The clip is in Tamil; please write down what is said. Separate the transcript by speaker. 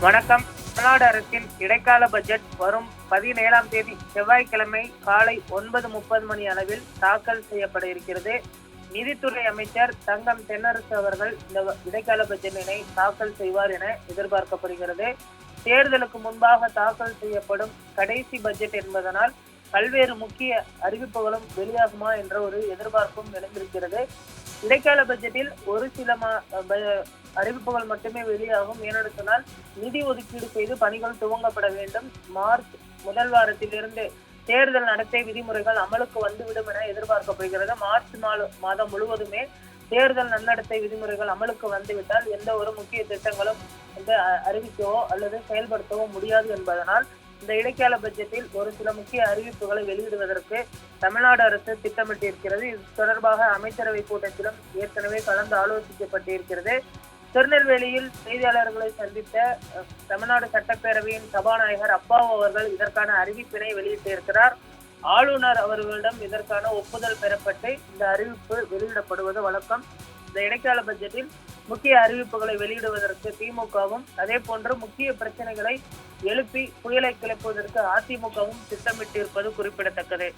Speaker 1: வணக்கம். தமிழ்நாடு அரசின் இடைக்கால பட்ஜெட் வரும் பதினேழாம் தேதி செவ்வாய்க்கிழமை காலை ஒன்பது முப்பது மணி அளவில் தாக்கல் செய்யப்பட இருக்கிறது. நிதித்துறை அமைச்சர் தங்கம் தென்னரசு அவர்கள் இந்த இடைக்கால பட்ஜெட்டினை தாக்கல் செய்வார் என எதிர்பார்க்கப்படுகிறது. தேர்தலுக்கு முன்பாக தாக்கல் செய்யப்படும் கடைசி பட்ஜெட் என்பதனால் பல்வேறு முக்கிய அறிவிப்புகளும் வெளியாகுமா என்ற ஒரு எதிர்பார்ப்பும் எழுந்திருக்கிறது இடைக்கால பட்ஜெட்டில் ஒரு சில மா- ப- அறிவிப்புகள் மட்டுமே வெளியாகும். ஏனெடுத்தனால் நிதி ஒதுக்கீடு செய்து பணிகள் துவங்கப்பட வேண்டும். மார்ச் முதல் வாரத்திலிருந்து தேர்தல் நடத்தை விதிமுறைகள் அமலுக்கு வந்துவிடும் என எதிர்பார்க்கப்படுகிறது. மார்ச் மாதம் முழுவதுமே தேர்தல் நன்னடத்தை விதிமுறைகள் அமலுக்கு வந்துவிட்டால் எந்த ஒரு முக்கிய திட்டங்களும் வந்து அ- அறிவிக்கவோ அல்லது செயல்படுத்தவோ முடியாது என்பதனால் இந்த இடைக்கால பட்ஜெட்டில் ஒரு சில முக்கிய அறிவிப்புகளை வெளியிடுவதற்கு தமிழ்நாடு அரசு திட்டமிட்டிருக்கிறது. இது தொடர்பாக அமைச்சரவை கூட்டத்திலும் ஏற்கனவே கலந்து ஆலோசிக்கப்பட்டிருக்கிறது. திருநெல்வேலியில் செய்தியாளர்களை சந்தித்த தமிழ்நாடு சட்டப்பேரவையின் சபாநாயகர் அப்பாவு அவர்கள் இதற்கான அறிவிப்பினை வெளியிட்டிருக்கிறார். ஆளுநர் அவர்களிடம் இதற்கான ஒப்புதல் பெறப்பட்டு இந்த அறிவிப்பு வெளியிடப்படுவது வழக்கம். இந்த இடைக்கால பட்ஜெட்டில் முக்கிய அறிவிப்புகளை வெளியிடுவதற்கு திமுகவும் அதே போன்று முக்கிய பிரச்சனைகளை எழுப்பி புயலை கிளப்புவதற்கு அதிமுகவும் திட்டமிட்டிருப்பது குறிப்பிடத்தக்கது.